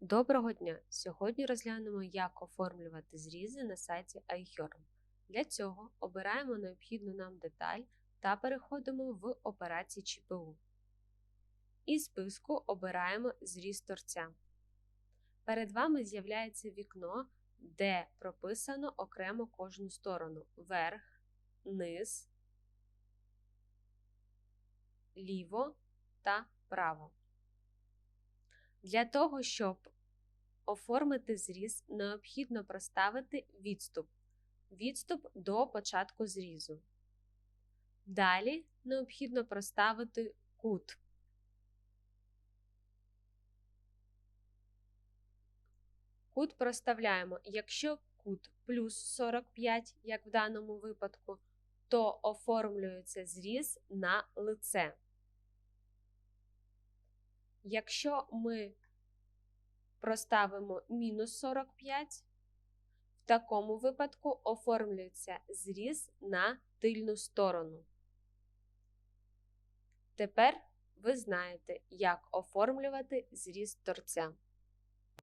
Доброго дня! Сьогодні розглянемо, як оформлювати зрізи на сайті iHerm. Для цього обираємо необхідну нам деталь та переходимо в операції ЧПУ. Із списку обираємо зріз торця. Перед вами з'являється вікно, де прописано окремо кожну сторону: верх, низ, ліво та право. Для того, щоб оформити зріз, необхідно проставити відступ. Відступ до початку зрізу. Далі необхідно проставити кут. Кут проставляємо, якщо кут плюс 45, як в даному випадку, то оформлюється зріз на лице. Якщо ми проставимо мінус 45, в такому випадку оформлюється зріз на тильну сторону. Тепер ви знаєте, як оформлювати зріз торця.